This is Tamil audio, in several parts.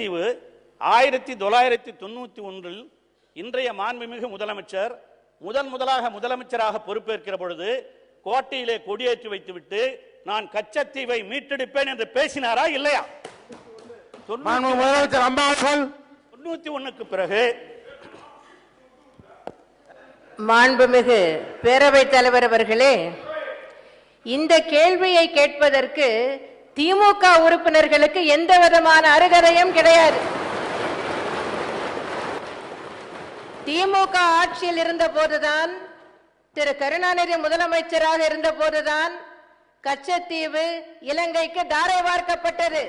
கச்சத்தீவு ஆயிரத்தி தொள்ளாயிரத்தி தொண்ணூற்றி ஒன்றில் இன்றைய மாண்புமிகு முதலமைச்சர் முதன் முதலாக முதலமைச்சராக பொறுப்பேற்கிற பொழுது கோட்டையிலே கொடியேற்றி வைத்துவிட்டு நான் கச்சத்தீவை மீட்டெடுப்பேன் என்று பேசினாரா இல்லையா? முதலமைச்சர் அம்மா தொண்ணூத்தி ஒண்ணுக்கு பிறகு மாண்புமிகு பேரவைத் தலைவர் அவர்களே இந்த கேள்வியை கேட்பதற்கு திமுக உறுப்பினர்களுக்கு எந்த விதமான அருகதையும் கிடையாது. திமுக ஆட்சியில் இருந்த போதுதான் திரு கருணாநிதி முதலமைச்சராக இருந்த போதுதான் கச்சத்தீவு இலங்கைக்கு தாரை பார்க்கப்பட்டது.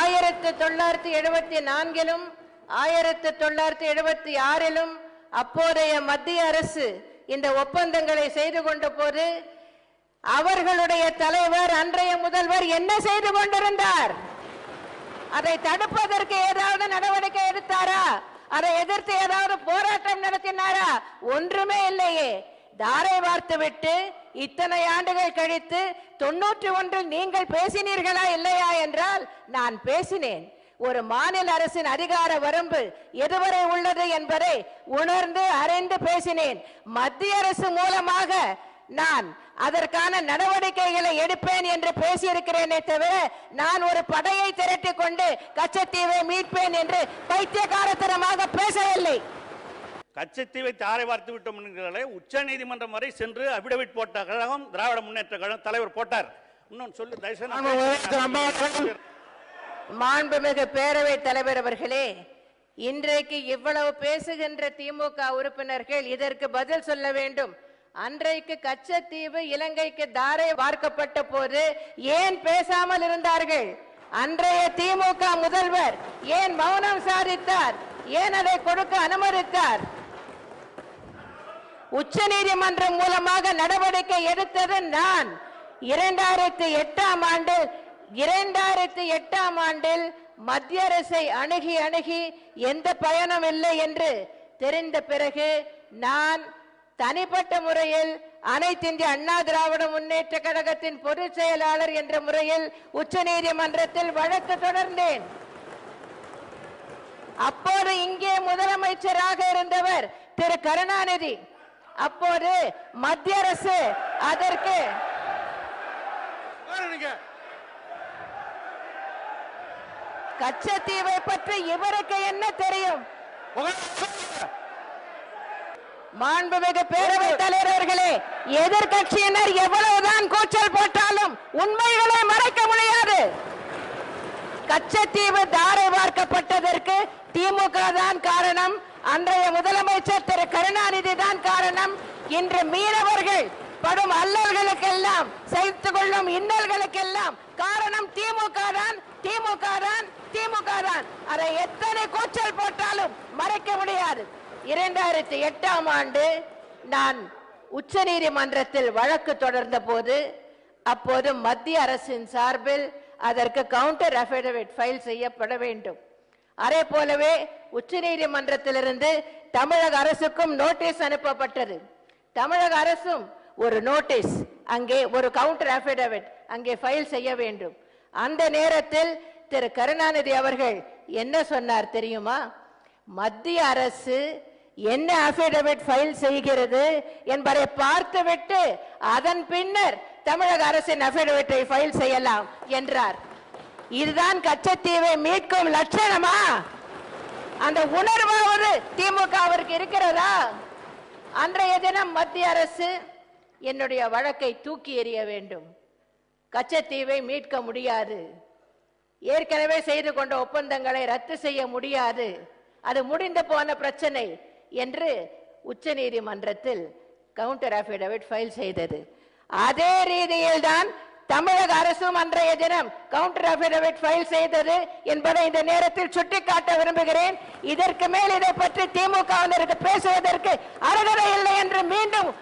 ஆயிரத்து தொள்ளாயிரத்தி எழுபத்தி நான்கிலும் ஆயிரத்து தொள்ளாயிரத்தி எழுபத்தி ஆறிலும் அப்போதைய மத்திய அரசு இந்த ஒப்பந்தங்களை செய்து கொண்ட போது அவர்களுடைய தலைவர் அன்றைய முதல்வர் என்ன செய்து கொண்டிருந்தார்? அதை தடுப்பதற்கு ஏதாவது நடவடிக்கை எடுத்தாரா? அதை எதிர்த்து ஏதாவது போராட்டம் நடத்தினாரா? ஒன்றுமே இல்லையே. தாரை வார்த்து விட்டு இத்தனை ஆண்டுகள் கழித்து தொண்ணூற்றி ஒன்றில் நீங்கள் பேசினீர்களா இல்லையா என்றால் நான் பேசினேன். ஒரு மாநில அரசின் அதிகார வரம்பு எதுவரை உள்ளது என்பதை உணர்ந்து அறிந்து பேசினேன். மத்திய அரசு மூலமாக நான் அதற்கான நடவடிக்கைகளை எடுப்பேன் என்று பேசியிருக்கிறேனே தவிர நான் ஒரு படையை திரட்டி கொண்டு கச்சத்தீவை மீட்பேன் என்று பைத்தியகாரத்தனமாக பேசவில்லை. கச்சத்தீவை தாரை வார்த்து விட்டோம் என்கிறாலே உச்ச நீதிமன்றம் வரை சென்று அபிடவிட் போட்ட கழகம் திராவிட முன்னேற்ற கழகம் தலைவர் போட்டார். இன்னொன்னு சொல்லு தயவுசெய்து மாண்புமிகு பேரவைத் தலைவர் அவர்களே இன்றைக்கு இவ்வளவு பேசுகின்ற திமுக உறுப்பினர்கள் இதற்கு பதில் சொல்ல வேண்டும். அன்றைக்கு கச்சத்தீவு இலங்கைக்கு தாரை வார்க்கப்பட்ட போது ஏன் பேசாமல் இருந்தார்கள்? அன்றைய திமுக முதல்வர் ஏன் மௌனம் சாதித்தார்? ஏன் அதை கொடுக்க அனுமதித்தார்? உச்ச நீதிமன்றம் மூலமாக நடவடிக்கை எடுத்தது நான். இரண்டாயிரத்தி எட்டாம் ஆண்டு இரண்டாயிரத்தி எட்டாம் ஆண்டில் மத்திய அரசை அணுகி அணுகி எந்த பயனும் இல்லை என்று தெரிந்த பிறகு நான் தனிப்பட்ட முறையில் அனைத்து இந்திய அண்ணா திராவிட முன்னேற்ற கழகத்தின் பொதுச் செயலாளர் என்ற முறையில் உச்ச நீதிமன்றத்தில் வழக்கு தொடர்ந்தேன். அப்போது இங்கே முதலமைச்சராக இருந்தவர் திரு கருணாநிதி. அப்போது மத்திய அரசு அதற்கு கச்சத்தீவை பற்றி இவருக்கு என்ன தெரியும்? மாண்புமிகு பேரவை தலைவர்களே எதிர்கட்சியினர் எவ்வளவுதான் கூச்சல் போட்டாலும் உண்மைகளை மறைக்க முடியாது. கச்சத்தீவு தாரை பார்க்கப்பட்டதற்கு திமுக தான் காரணம் அன்றைய முதலமைச்சர் திரு கருணாநிதி தான் காரணம். இன்று மீனவர்கள் படும் அல்லல்களுக்கெல்லாம் சகித்து கொள்ளும் இன்னல்களுக்கெல்லாம் காரணம் திமுக தான் திமுக தான் திமுக தான். அதை எத்தனை கூச்சல் போட்டாலும் மறைக்க முடியாது. இரண்டாயிரத்தி எட்டாம் ஆண்டு நான் உச்ச நீதிமன்றத்தில் வழக்கு தொடர்ந்த போது அப்போது மத்திய அரசின் சார்பில் அதற்கு கவுண்டர் அஃபிடவிட் ஃபைல் செய்யப்பட வேண்டும். அதே போலவே உச்ச நீதிமன்றத்திலிருந்து தமிழக அரசுக்கும் நோட்டீஸ் அனுப்பப்பட்டது. தமிழக அரசும் ஒரு நோட்டீஸ் அங்கே ஒரு கவுண்டர் அஃபிடவிட் அங்கே ஃபைல் செய்ய வேண்டும். அந்த நேரத்தில் திரு கருணாநிதி அவர்கள் என்ன சொன்னார் தெரியுமா? மத்திய அரசு என்ன அபிடவிட் ஃபைல் செய்கிறது என்பதை பார்த்துவிட்டு அதன் பின்னர் தமிழக அரசின் அபிடவிட்டை ஃபைல் செய்யலாம் என்றார். இதுதான் கச்சத்தீவை மீட்கும் லட்சணமா? அந்த உணர்வாவது திமுகவிற்கு இருக்கிறதா? அன்றைய தினம் மத்திய அரசு என்னுடைய வழக்கை தூக்கி எறிய வேண்டும். கச்சத்தீவை மீட்க முடியாது. ஏற்கனவே செய்து கொண்ட ஒப்பந்தங்களை ரத்து செய்ய முடியாது. அது முடிந்து போன பிரச்சனை. என்று உச்சநீதிமன்றத்தில் கவுண்டர் அபிடவிட் ஃபைல் செய்தது. அதே ரீதியில் தான் தமிழக அரசும் அன்றைய தினம் கவுண்டர் அபிடவிட் ஃபைல் செய்தது என்பதை இந்த நேரத்தில் சுட்டிக்காட்ட விரும்புகிறேன். இதற்கு மேல் இதை பற்றி திமுகவினருக்கு பேசுவதற்கு அருகதை இல்லை என்று மீண்டும்